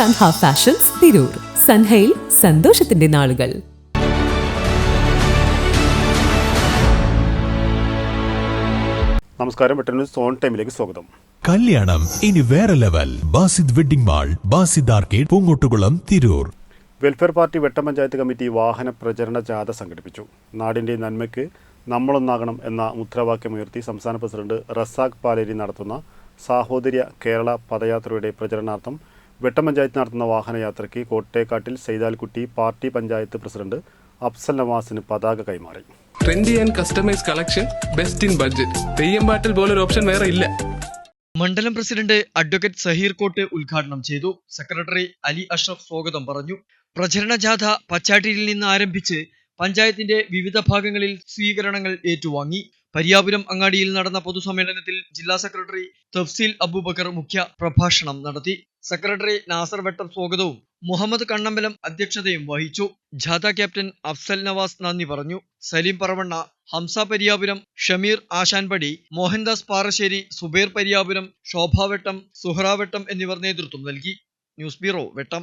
Sanha fashions Tirur സൻഹയിൽ സന്തോഷത്തിന്റെ നാളുകൾ നമസ്കാരം. വെട്ടന്നൂർ സോൺ ടൈമിലേക്ക് സ്വാഗതം. കല്യാണം ഇനി വേറെ level. Basid wedding mall Basid arcade Poongottukulam Tirur. Welfare party Vettam panchayat committee വാഹന പ്രചരണ ജാഥ സംഘടിപ്പിച്ചു. നാടിന്റെ നന്മയ്ക്ക് നമ്മളൊന്നാകണം എന്ന മുദ്രാവാക്യമുയർത്തി സംസ്ഥാന പ്രസിഡന്റ് റസാഖ് പാലേരി നടത്തുന്ന സാഹോദര്യ കേരള പദയാത്രയുടെ പ്രചരണാർത്ഥം വെട്ടം പഞ്ചായത്ത് നടത്തുന്ന വാഹനയാത്രയ്ക്ക് കോട്ടേക്കാട്ടിൽ സെയ്താൽകുട്ടി പാർട്ടി പഞ്ചായത്ത് പ്രസിഡന്റ് അഫ്സൽ നവാസിന് പതാക കൈമാറി. Trendy and customise collection best in budget Theyyam പാട്ടിൽ പോലൊരു ഓപ്ഷൻ വേറെ ഇല്ല. മണ്ഡലം പ്രസിഡന്റ് അഡ്വക്കേറ്റ് സഹീർ കോട്ട് ഉദ്ഘാടനം ചെയ്തു. സെക്രട്ടറി അലി അഷ്റഫ് സ്വാഗതം പറഞ്ഞു. പ്രചരണ ജാഥ പച്ചാട്ടിയിൽ നിന്ന് ആരംഭിച്ച് പഞ്ചായത്തിന്റെ വിവിധ ഭാഗങ്ങളിൽ സ്വീകരണങ്ങൾ ഏറ്റുവാങ്ങി. പരിയാപുരം അങ്ങാടിയിൽ നടന്ന പൊതുസമ്മേളനത്തിൽ ജില്ലാ സെക്രട്ടറി തഫ്സീൽ അബൂബക്കർ മുഖ്യ പ്രഭാഷണം നടത്തി. സെക്രട്ടറി നാസർ വെട്ടർ സ്വാഗതവും മുഹമ്മദ് കണ്ണമ്പലം അധ്യക്ഷതയും വഹിച്ചു. ജാഥ ക്യാപ്റ്റൻ അഫ്സൽ നവാസ് നന്ദി പറഞ്ഞു. സലീം പറവണ്ണ ഹംസ പരിയാപുരം ഷമീർ ആശാൻപടി മോഹൻദാസ് പാറശ്ശേരി സുബേർ പരിയാപുരം ശോഭാവട്ടം സുഹ്രാവട്ടം എന്നിവർ നേതൃത്വം നൽകി. News bureau Vettam.